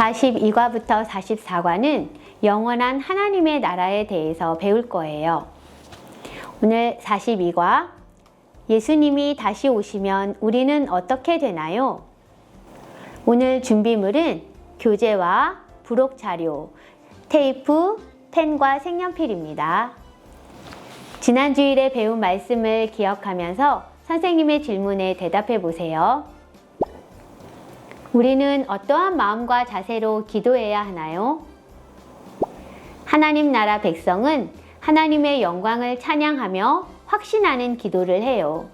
42과부터 44과는 영원한 하나님의 나라에 대해서 배울 거예요. 오늘 42과 예수님이 다시 오시면 우리는 어떻게 되나요? 오늘 준비물은 교재와 부록 자료, 테이프, 펜과 색연필입니다. 지난 주일에 배운 말씀을 기억하면서 선생님의 질문에 대답해 보세요. 우리는 어떠한 마음과 자세로 기도해야 하나요? 하나님 나라 백성은 하나님의 영광을 찬양하며 확신하는 기도를 해요.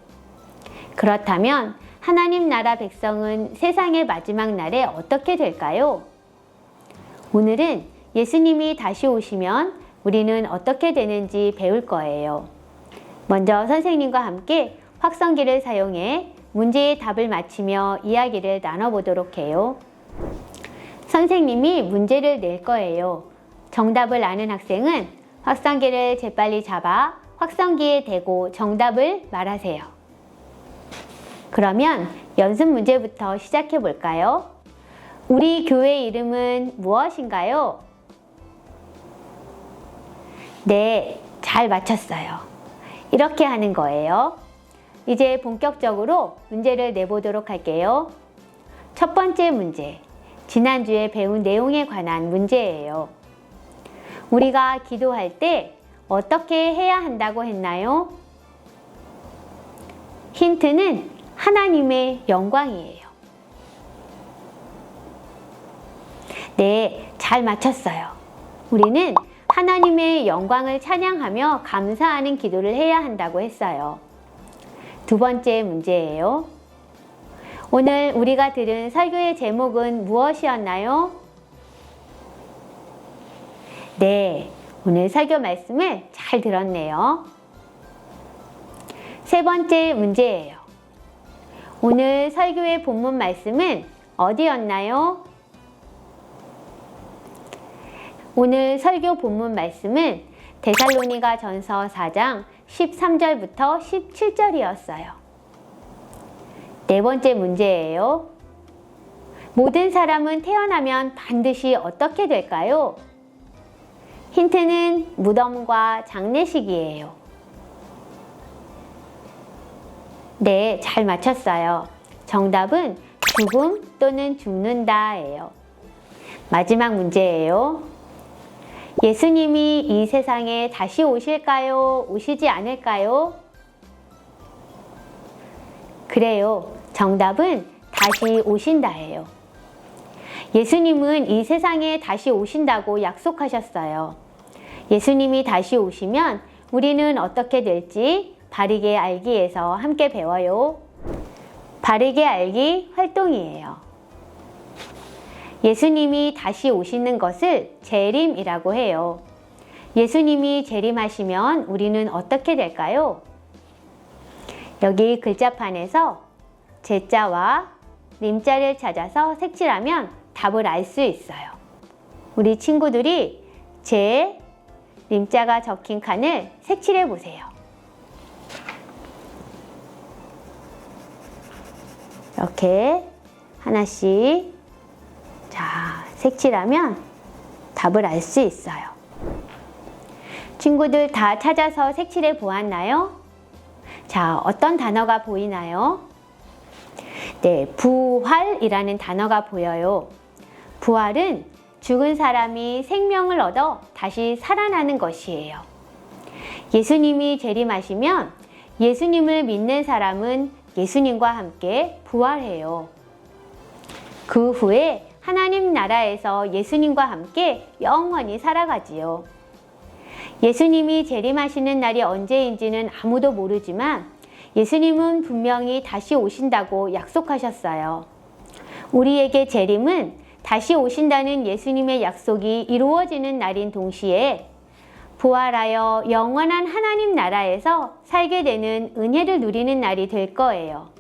그렇다면 하나님 나라 백성은 세상의 마지막 날에 어떻게 될까요? 오늘은 예수님이 다시 오시면 우리는 어떻게 되는지 배울 거예요. 먼저 선생님과 함께 확성기를 사용해 문제의 답을 맞히며 이야기를 나눠보도록 해요. 선생님이 문제를 낼 거예요. 정답을 아는 학생은 확성기를 재빨리 잡아 확성기에 대고 정답을 말하세요. 그러면 연습 문제부터 시작해 볼까요? 우리 교회 이름은 무엇인가요? 네, 잘 맞췄어요. 이렇게 하는 거예요. 이제 본격적으로 문제를 내보도록 할게요. 첫 번째 문제. 지난주에 배운 내용에 관한 문제예요. 우리가 기도할 때 어떻게 해야 한다고 했나요? 힌트는 하나님의 영광이에요. 네, 잘 맞췄어요. 우리는 하나님의 영광을 찬양하며 감사하는 기도를 해야 한다고 했어요. 두 번째 문제예요. 오늘 우리가 들은 설교의 제목은 무엇이었나요? 네, 오늘 설교 말씀을 잘 들었네요. 세 번째 문제예요. 오늘 설교의 본문 말씀은 어디였나요? 오늘 설교 본문 말씀은 데살로니가 전서 4장 13절부터 17절이었어요. 네 번째 문제예요. 모든 사람은 태어나면 반드시 어떻게 될까요? 힌트는 무덤과 장례식이에요. 네, 잘 맞췄어요. 정답은 죽음 또는 죽는다예요. 마지막 문제예요. 예수님이 이 세상에 다시 오실까요? 오시지 않을까요? 그래요. 정답은 다시 오신다예요. 예수님은 이 세상에 다시 오신다고 약속하셨어요. 예수님이 다시 오시면 우리는 어떻게 될지 바르게 알기에서 함께 배워요. 바르게 알기 활동이에요. 예수님이 다시 오시는 것을 재림이라고 해요. 예수님이 재림하시면 우리는 어떻게 될까요? 여기 글자판에서 제자와 림자를 찾아서 색칠하면 답을 알 수 있어요. 우리 친구들이 제 림자가 적힌 칸을 색칠해 보세요. 이렇게 하나씩 자, 색칠하면 답을 알 수 있어요. 친구들 다 찾아서 색칠해 보았나요? 자, 어떤 단어가 보이나요? 네, 부활이라는 단어가 보여요. 부활은 죽은 사람이 생명을 얻어 다시 살아나는 것이에요. 예수님이 재림하시면 예수님을 믿는 사람은 예수님과 함께 부활해요. 그 후에 하나님 나라에서 예수님과 함께 영원히 살아가지요. 예수님이 재림하시는 날이 언제인지는 아무도 모르지만 예수님은 분명히 다시 오신다고 약속하셨어요. 우리에게 재림은 다시 오신다는 예수님의 약속이 이루어지는 날인 동시에 부활하여 영원한 하나님 나라에서 살게 되는 은혜를 누리는 날이 될 거예요.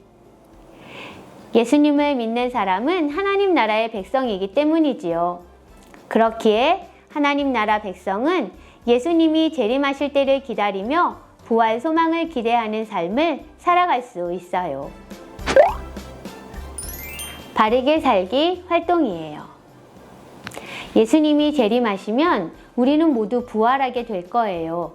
예수님을 믿는 사람은 하나님 나라의 백성이기 때문이지요. 그렇기에 하나님 나라 백성은 예수님이 재림하실 때를 기다리며 부활 소망을 기대하는 삶을 살아갈 수 있어요. 바르게 살기 활동이에요. 예수님이 재림하시면 우리는 모두 부활하게 될 거예요.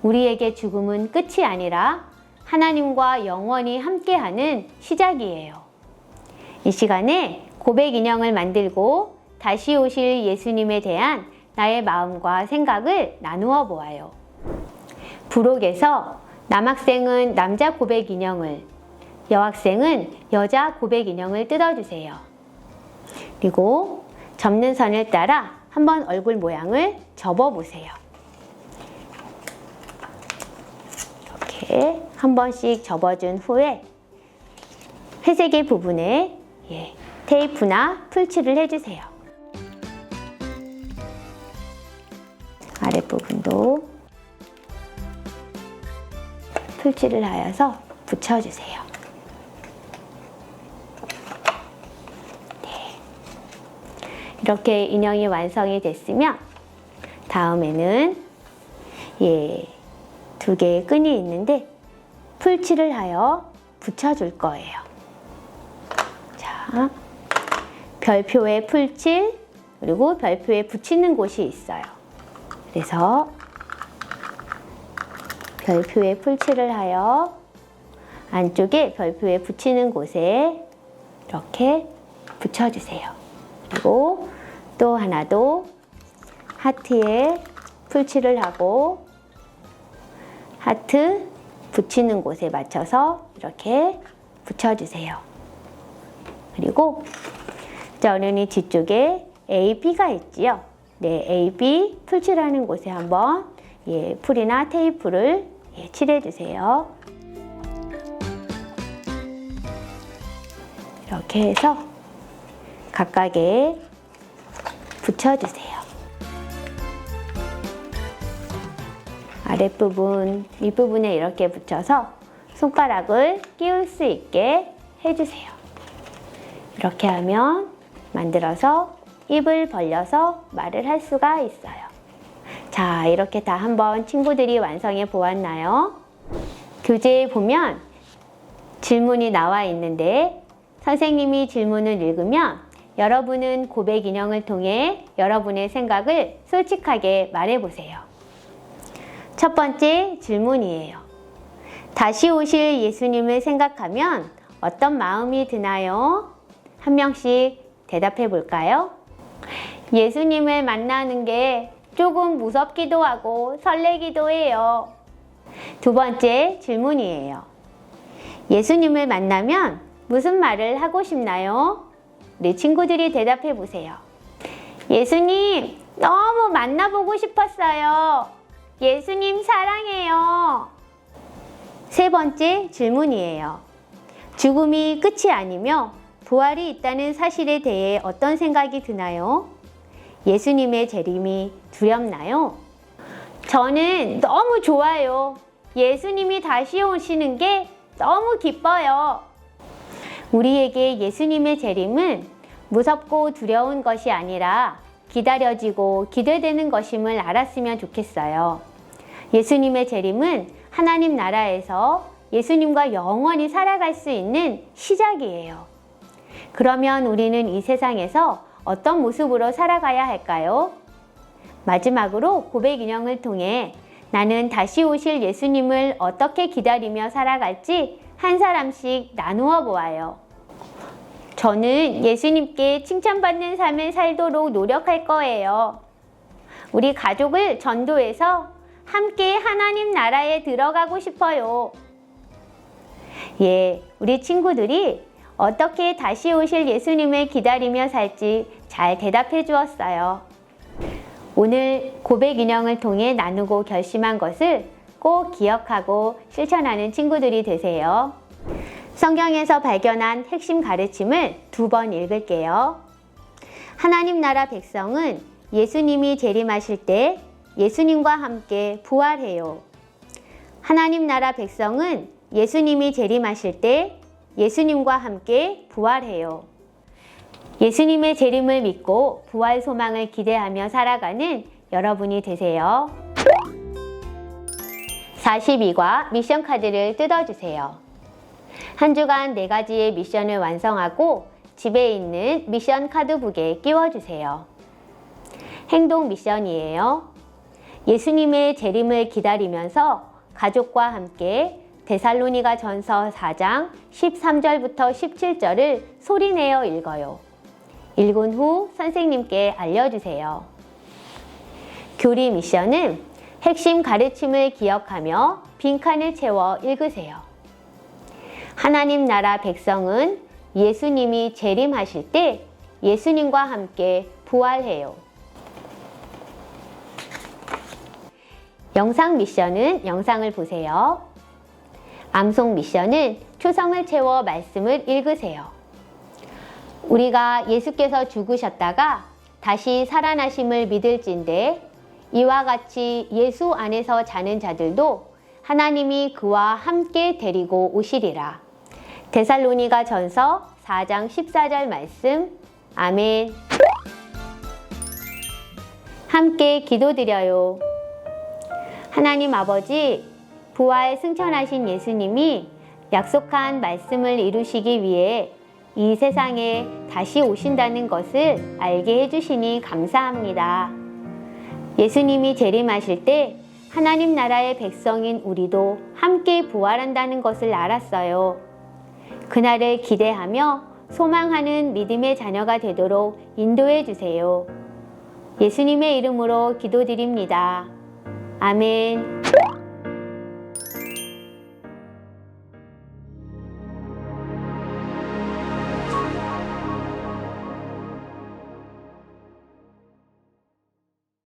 우리에게 죽음은 끝이 아니라 하나님과 영원히 함께하는 시작이에요. 이 시간에 고백 인형을 만들고 다시 오실 예수님에 대한 나의 마음과 생각을 나누어 보아요. 부록에서 남학생은 남자 고백 인형을, 여학생은 여자 고백 인형을 뜯어주세요. 그리고 접는 선을 따라 한번 얼굴 모양을 접어보세요. 이렇게 한 번씩 접어준 후에 회색의 부분에 예, 테이프나 풀칠을 해주세요. 아랫부분도 풀칠을 하여서 붙여주세요. 네. 이렇게 인형이 완성이 됐으면 다음에는 예, 두 개의 끈이 있는데 풀칠을 하여 붙여줄 거예요. 자, 별표에 풀칠 그리고 별표에 붙이는 곳이 있어요. 그래서 별표에 풀칠을 하여 안쪽에 별표에 붙이는 곳에 이렇게 붙여주세요. 그리고 또 하나도 하트에 풀칠을 하고 하트 붙이는 곳에 맞춰서 이렇게 붙여주세요. 그리고 저는 이 뒤쪽에 A, B가 있지요. 네, A, B 풀칠하는 곳에 한번 예, 풀이나 테이프를 예, 칠해 주세요. 이렇게 해서 각각에 붙여 주세요. 아랫부분, 윗부분에 이렇게 붙여서 손가락을 끼울 수 있게 해주세요. 이렇게 하면 만들어서 입을 벌려서 말을 할 수가 있어요. 자, 이렇게 다 한번 친구들이 완성해 보았나요? 교재에 보면 질문이 나와 있는데 선생님이 질문을 읽으면 여러분은 고백 인형을 통해 여러분의 생각을 솔직하게 말해 보세요. 첫 번째 질문이에요. 다시 오실 예수님을 생각하면 어떤 마음이 드나요? 한 명씩 대답해 볼까요? 예수님을 만나는 게 조금 무섭기도 하고 설레기도 해요. 두 번째 질문이에요. 예수님을 만나면 무슨 말을 하고 싶나요? 우리 친구들이 대답해 보세요. 예수님, 너무 만나보고 싶었어요. 예수님 사랑해요. 세 번째 질문이에요. 죽음이 끝이 아니며 부활이 있다는 사실에 대해 어떤 생각이 드나요? 예수님의 재림이 두렵나요? 저는 너무 좋아요. 예수님이 다시 오시는 게 너무 기뻐요. 우리에게 예수님의 재림은 무섭고 두려운 것이 아니라 기다려지고 기대되는 것임을 알았으면 좋겠어요. 예수님의 재림은 하나님 나라에서 예수님과 영원히 살아갈 수 있는 시작이에요. 그러면 우리는 이 세상에서 어떤 모습으로 살아가야 할까요? 마지막으로 고백 인형을 통해 나는 다시 오실 예수님을 어떻게 기다리며 살아갈지 한 사람씩 나누어 보아요. 저는 예수님께 칭찬받는 삶을 살도록 노력할 거예요. 우리 가족을 전도해서 함께 하나님 나라에 들어가고 싶어요. 예, 우리 친구들이 어떻게 다시 오실 예수님을 기다리며 살지 잘 대답해 주었어요. 오늘 고백 인형을 통해 나누고 결심한 것을 꼭 기억하고 실천하는 친구들이 되세요. 성경에서 발견한 핵심 가르침을 두 번 읽을게요. 하나님 나라 백성은 예수님이 재림하실 때 예수님과 함께 부활해요. 하나님 나라 백성은 예수님이 재림하실 때 예수님과 함께 부활해요. 예수님의 재림을 믿고 부활 소망을 기대하며 살아가는 여러분이 되세요. 42과 미션 카드를 뜯어주세요. 한 주간 네 가지의 미션을 완성하고 집에 있는 미션 카드북에 끼워주세요. 행동 미션이에요. 예수님의 재림을 기다리면서 가족과 함께 데살로니가 전서 4장 13절부터 17절을 소리내어 읽어요. 읽은 후 선생님께 알려주세요. 교리 미션은 핵심 가르침을 기억하며 빈칸을 채워 읽으세요. 하나님 나라 백성은 예수님이 재림하실 때 예수님과 함께 부활해요. 영상 미션은 영상을 보세요. 암송 미션은 초성을 채워 말씀을 읽으세요. 우리가 예수께서 죽으셨다가 다시 살아나심을 믿을진데 이와 같이 예수 안에서 자는 자들도 하나님이 그와 함께 데리고 오시리라. 데살로니가 전서 4장 14절 말씀. 아멘. 함께 기도드려요. 하나님 아버지, 부활 승천하신 예수님이 약속한 말씀을 이루시기 위해 이 세상에 다시 오신다는 것을 알게 해주시니 감사합니다. 예수님이 재림하실 때 하나님 나라의 백성인 우리도 함께 부활한다는 것을 알았어요. 그날을 기대하며 소망하는 믿음의 자녀가 되도록 인도해 주세요. 예수님의 이름으로 기도드립니다. 아멘.